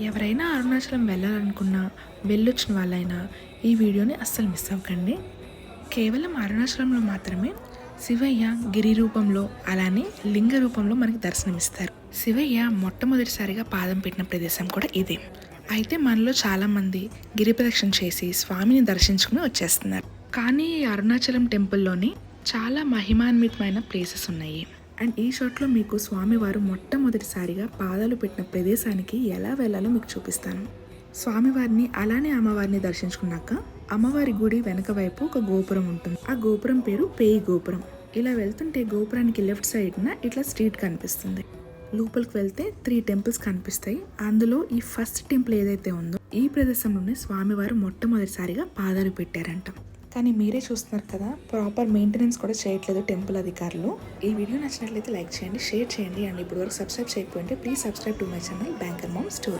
ఎవరైనా అరుణాచలం వెళ్ళాలనుకున్నా వెళ్ళొచ్చిన వాళ్ళైనా ఈ వీడియోని అస్సలు మిస్ అవ్వకండి. కేవలం అరుణాచలంలో మాత్రమే శివయ్య గిరి రూపంలో అలానే లింగ రూపంలో మనకి దర్శనమిస్తారు. శివయ్య మొట్టమొదటిసారిగా పాదం పెట్టిన ప్రదేశం కూడా ఇదే. అయితే మనలో చాలామంది గిరి ప్రదక్షిణ చేసి స్వామిని దర్శించుకుని వచ్చేస్తున్నారు. కానీ ఈ అరుణాచలం టెంపుల్లోని చాలా మహిమాన్వితమైన ప్లేసెస్ ఉన్నాయి. అండ్ ఈ షాట్లో మీకు స్వామివారు మొట్టమొదటిసారిగా పాదాలు పెట్టిన ప్రదేశానికి ఎలా వెళ్ళాలో మీకు చూపిస్తాను. స్వామివారిని అలానే అమ్మవారిని దర్శించుకున్నాక అమ్మవారి గుడి వెనక వైపు ఒక గోపురం ఉంటుంది. ఆ గోపురం పేరు పేయి గోపురం. ఇలా వెళ్తుంటే గోపురానికి లెఫ్ట్ సైడ్న ఇట్లా స్ట్రీట్ కనిపిస్తుంది. లోపలికి వెళ్తే త్రీ టెంపుల్స్ కనిపిస్తాయి. అందులో ఈ ఫస్ట్ టెంపుల్ ఏదైతే ఉందో ఈ ప్రదేశంలోనే స్వామివారు మొట్టమొదటిసారిగా పాదాలు పెట్టారంట. కానీ మీరే చూస్తున్నారు కదా ప్రాపర్ మెయింటెనెన్స్ కూడా చేయట్లేదు టెంపుల్ అధికారులు. ఈ వీడియో నచ్చినట్లయితే లైక్ చేయండి షేర్ చేయండి. అండ్ ఇప్పుడు వరకు సబ్స్క్రైబ్ చేయకపోతే please subscribe to my channel banker mom story